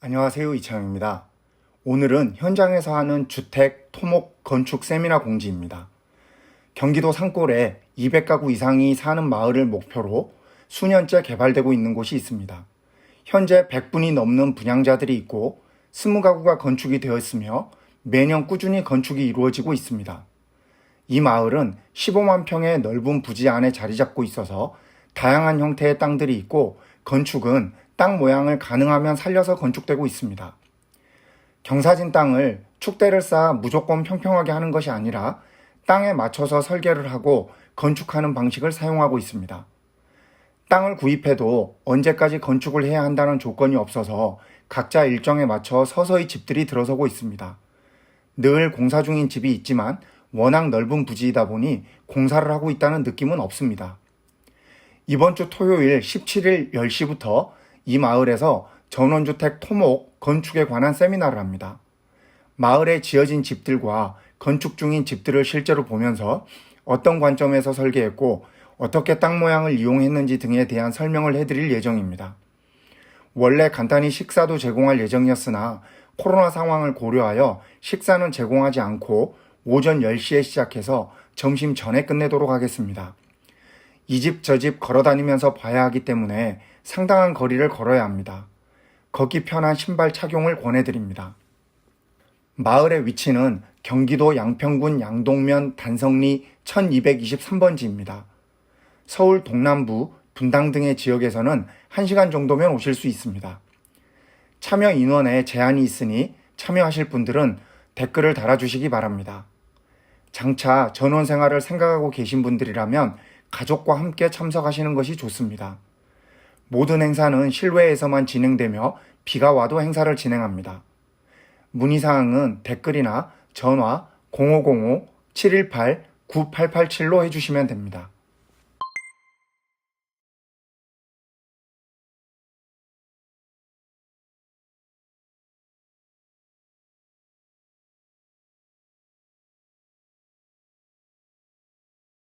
안녕하세요. 이창입니다. 오늘은 현장에서 하는 주택 토목 건축 세미나 공지입니다. 경기도 산골에 200가구 이상이 사는 마을을 목표로 수년째 개발되고 있는 곳이 있습니다. 현재 100분이 넘는 분양자들이 있고 20가구가 건축이 되었으며 매년 꾸준히 건축이 이루어지고 있습니다. 이 마을은 15만 평의 넓은 부지 안에 자리 잡고 있어서 다양한 형태의 땅들이 있고 건축은 땅 모양을 가능하면 살려서 건축되고 있습니다. 경사진 땅을 축대를 쌓아 무조건 평평하게 하는 것이 아니라 땅에 맞춰서 설계를 하고 건축하는 방식을 사용하고 있습니다. 땅을 구입해도 언제까지 건축을 해야 한다는 조건이 없어서 각자 일정에 맞춰 서서히 집들이 들어서고 있습니다. 늘 공사 중인 집이 있지만 워낙 넓은 부지이다 보니 공사를 하고 있다는 느낌은 없습니다. 이번 주 토요일 17일 10시부터 이 마을에서 전원주택 토목 건축에 관한 세미나를 합니다. 마을에 지어진 집들과 건축 중인 집들을 실제로 보면서 어떤 관점에서 설계했고 어떻게 땅 모양을 이용했는지 등에 대한 설명을 해드릴 예정입니다. 원래 간단히 식사도 제공할 예정이었으나 코로나 상황을 고려하여 식사는 제공하지 않고 오전 10시에 시작해서 점심 전에 끝내도록 하겠습니다. 이 집 저 집 걸어 다니면서 봐야 하기 때문에 상당한 거리를 걸어야 합니다. 걷기 편한 신발 착용을 권해드립니다. 마을의 위치는 경기도 양평군 양동면 단성리 1223번지입니다. 서울 동남부, 분당 등의 지역에서는 1시간 정도면 오실 수 있습니다. 참여 인원에 제한이 있으니 참여하실 분들은 댓글을 달아주시기 바랍니다. 장차 전원 생활을 생각하고 계신 분들이라면 가족과 함께 참석하시는 것이 좋습니다. 모든 행사는 실외에서만 진행되며 비가 와도 행사를 진행합니다. 문의사항은 댓글이나 전화 0505-718-9887로 해주시면 됩니다.